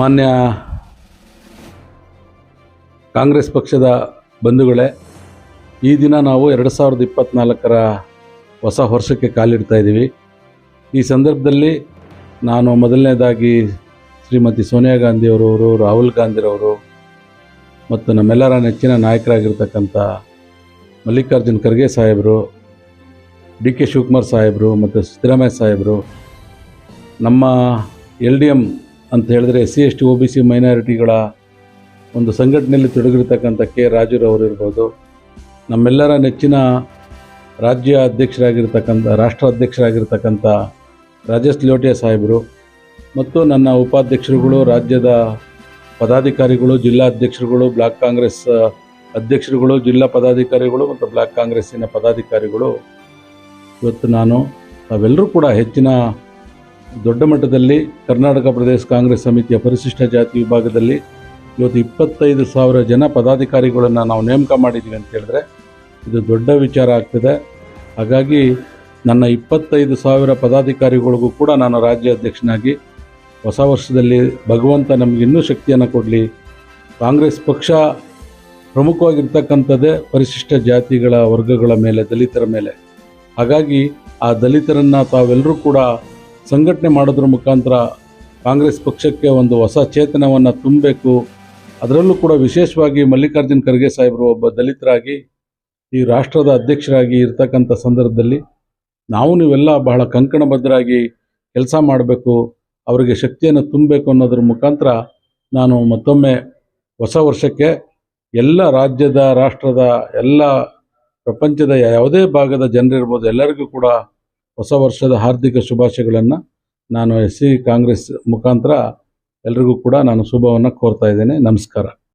ಮಾನ್ಯ ಕಾಂಗ್ರೆಸ್ ಪಕ್ಷದ ಬಂಧುಗಳೇ, ಈ ದಿನ ನಾವು ಎರಡು ಸಾವಿರದ ಇಪ್ಪತ್ತ್ನಾಲ್ಕರ ಹೊಸ ವರ್ಷಕ್ಕೆ ಕಾಲಿಡ್ತಾ ಇದ್ದೀವಿ. ಈ ಸಂದರ್ಭದಲ್ಲಿ ನಾನು ಮೊದಲನೇದಾಗಿ ಶ್ರೀಮತಿ ಸೋನಿಯಾ ಗಾಂಧಿಯವರವರು ರಾಹುಲ್ ಗಾಂಧಿರವರು ಮತ್ತು ನಮ್ಮೆಲ್ಲರ ನೆಚ್ಚಿನ ನಾಯಕರಾಗಿರ್ತಕ್ಕಂಥ ಮಲ್ಲಿಕಾರ್ಜುನ್ ಖರ್ಗೆ ಸಾಹೇಬರು, ಡಿ ಕೆ ಶಿವಕುಮಾರ್ ಸಾಹೇಬರು ಮತ್ತು ಸಿದ್ದರಾಮಯ್ಯ ಸಾಹೇಬರು, ನಮ್ಮ ಎಲ್ ಡಿ ಎಂ ಅಂತ ಹೇಳಿದ್ರೆ S C S T, O B C ಮೈನಾರಿಟಿಗಳ ಒಂದು ಸಂಘಟನೆಯಲ್ಲಿ ತೊಡಗಿರ್ತಕ್ಕಂಥ ಕೆ ರಾಜುರವರು ಇರ್ಬೋದು ನಮ್ಮೆಲ್ಲರ ನೆಚ್ಚಿನ ರಾಜ್ಯ ಅಧ್ಯಕ್ಷರಾಗಿರ್ತಕ್ಕಂಥ, ರಾಷ್ಟ್ರ ಅಧ್ಯಕ್ಷರಾಗಿರ್ತಕ್ಕಂಥ ರಾಜೇಶ್ ಲೋಟಿಯಾ ಸಾಹೇಬರು ಮತ್ತು ನನ್ನ ಉಪಾಧ್ಯಕ್ಷರುಗಳು, ರಾಜ್ಯದ ಪದಾಧಿಕಾರಿಗಳು, ಜಿಲ್ಲಾ ಅಧ್ಯಕ್ಷರುಗಳು, ಬ್ಲಾಕ್ ಕಾಂಗ್ರೆಸ್ ಅಧ್ಯಕ್ಷರುಗಳು, ಜಿಲ್ಲಾ ಪದಾಧಿಕಾರಿಗಳು ಮತ್ತು ಬ್ಲಾಕ್ ಕಾಂಗ್ರೆಸ್ಸಿನ ಪದಾಧಿಕಾರಿಗಳು. ಇವತ್ತು ನಾನು ತಾವೆಲ್ಲರೂ ಕೂಡ ಹೆಚ್ಚಿನ ದೊಡ್ಡ ಮಟ್ಟದಲ್ಲಿ ಕರ್ನಾಟಕ ಪ್ರದೇಶ ಕಾಂಗ್ರೆಸ್ ಸಮಿತಿಯ ಪರಿಶಿಷ್ಟ ಜಾತಿ ವಿಭಾಗದಲ್ಲಿ ಇವತ್ತು ಇಪ್ಪತ್ತೈದು ಸಾವಿರ ಜನ ಪದಾಧಿಕಾರಿಗಳನ್ನು ನಾವು ನೇಮಕ ಮಾಡಿದ್ದೀವಿ ಅಂತ ಹೇಳಿದ್ರೆ ಇದು ದೊಡ್ಡ ವಿಚಾರ ಆಗ್ತದೆ. ಹಾಗಾಗಿ ನನ್ನ ಇಪ್ಪತ್ತೈದು ಸಾವಿರ ಪದಾಧಿಕಾರಿಗಳಿಗೂ ಕೂಡ ನಾನು ರಾಜ್ಯ ಅಧ್ಯಕ್ಷನಾಗಿ ಹೊಸ ವರ್ಷದಲ್ಲಿ ಭಗವಂತ ನಮಗೆ ಇನ್ನೂ ಶಕ್ತಿಯನ್ನು ಕೊಡಲಿ. ಕಾಂಗ್ರೆಸ್ ಪಕ್ಷ ಪ್ರಮುಖವಾಗಿರ್ತಕ್ಕಂಥದ್ದೇ ಪರಿಶಿಷ್ಟ ಜಾತಿಗಳ ವರ್ಗಗಳ ಮೇಲೆ, ದಲಿತರ ಮೇಲೆ. ಹಾಗಾಗಿ ಆ ದಲಿತರನ್ನು ತಾವೆಲ್ಲರೂ ಕೂಡ ಸಂಘಟನೆ ಮಾಡೋದ್ರ ಮುಖಾಂತರ ಕಾಂಗ್ರೆಸ್ ಪಕ್ಷಕ್ಕೆ ಒಂದು ಹೊಸ ಚೇತನವನ್ನು ತುಂಬಬೇಕು. ಅದರಲ್ಲೂ ಕೂಡ ವಿಶೇಷವಾಗಿ ಮಲ್ಲಿಕಾರ್ಜುನ್ ಖರ್ಗೆ ಸಾಹೇಬರು ಒಬ್ಬ ದಲಿತರಾಗಿ, ಈ ರಾಷ್ಟ್ರದ ಅಧ್ಯಕ್ಷರಾಗಿ ಇರ್ತಕ್ಕಂಥ ಸಂದರ್ಭದಲ್ಲಿ ನಾವು ನೀವೆಲ್ಲ ಬಹಳ ಕಂಕಣಬದ್ಧರಾಗಿ ಕೆಲಸ ಮಾಡಬೇಕು, ಅವರಿಗೆ ಶಕ್ತಿಯನ್ನು ತುಂಬಬೇಕು ಅನ್ನೋದ್ರ ಮುಖಾಂತರ ನಾನು ಮತ್ತೊಮ್ಮೆ ಹೊಸ ವರ್ಷಕ್ಕೆ ಎಲ್ಲ ರಾಜ್ಯದ, ರಾಷ್ಟ್ರದ ಎಲ್ಲ ಪ್ರಪಂಚದ ಯಾವುದೇ ಭಾಗದ ಜನರಿರ್ಬೋದು ಎಲ್ಲರಿಗೂ ಕೂಡ ಹೊಸ ವರ್ಷದ ಹಾರ್ದಿಕ ಶುಭಾಶಯಗಳನ್ನು ನಾನು ಎಸ್ ಸಿ ಕಾಂಗ್ರೆಸ್ ಮುಖಾಂತರ ಎಲ್ರಿಗೂ ಕೂಡ ನಾನು ಶುಭವನ್ನು ಕೋರ್ತಾ ಇದ್ದೇನೆ. ನಮಸ್ಕಾರ.